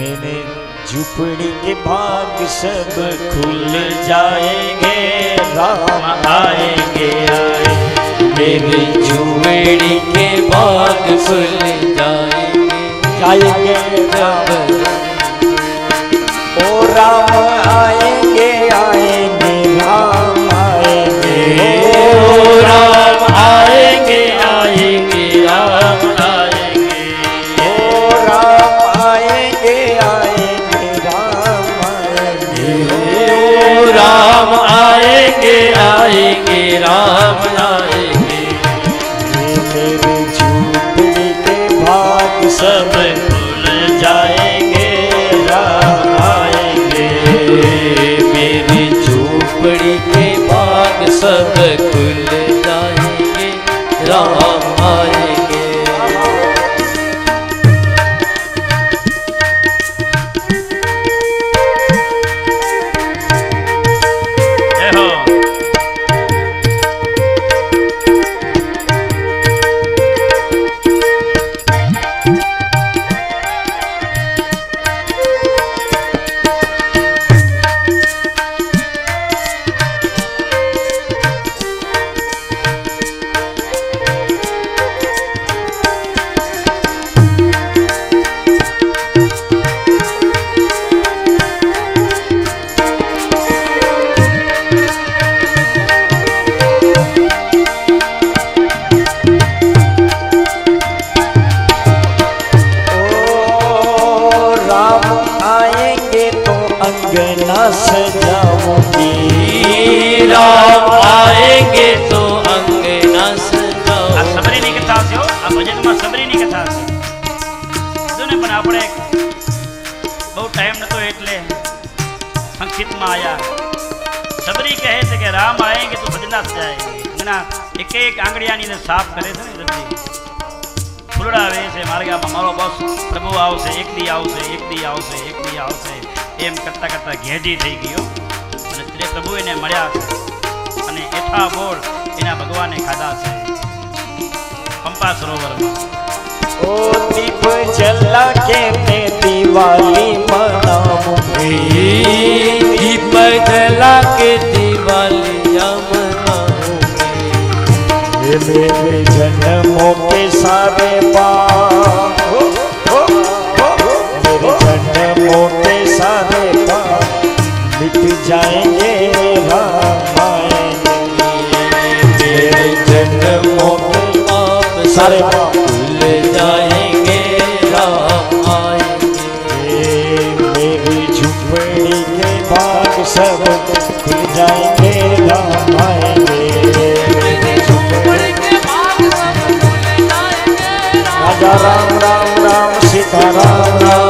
मेरे झुपड़ी के भाग सब खुल जाएँगे राम आएँगे आए। मेरे झुपड़ी के भाग खुल जाएँगे। जाएँगे राम। ओ राम। também अंगना सजाओ मीरा आएंगे तो अंगना सजाओ આ સમરીની કથા છે હો. આ ભજનમાં સમરીની કથા છે. જો ને પણ આપણે બહુ ટાઈમ નતો એટલે સંક્ષિપ્તમાં આયા. સબરી કહે છે કે રામ આયેંગે તો બદનાશ જાયેંગે એના એક એક આંગળિયાની અંદર સાફ કરે છે ને રજની. ફૂલડાવે છે મારા મારો બસ પ્રભુ આવશે એક દી આવશે એક દી આવશે એક દી આવશે. એમ કરતાં કરતાં ઘેઢી થઈ ગયો અને શ્રી પ્રભુ એને મળ્યા છે અને એઠા બોળ એના ભગવાને ખાધા છે. પંપા સરોવર ઓ દીપ જલા કે તે દિવાળી મનાવો. દીપ જલા કે દિવાળી મનાવો. મેરે જન્મો કે સારે પા के सारे पाप मिट जाएँगे मेरे जन्मों के आप सारे पाप जाएँगे मेरी झुपड़ी के सब खुल जाएँगे राम आएँगे। राजा राम राम राम सीता राम राम।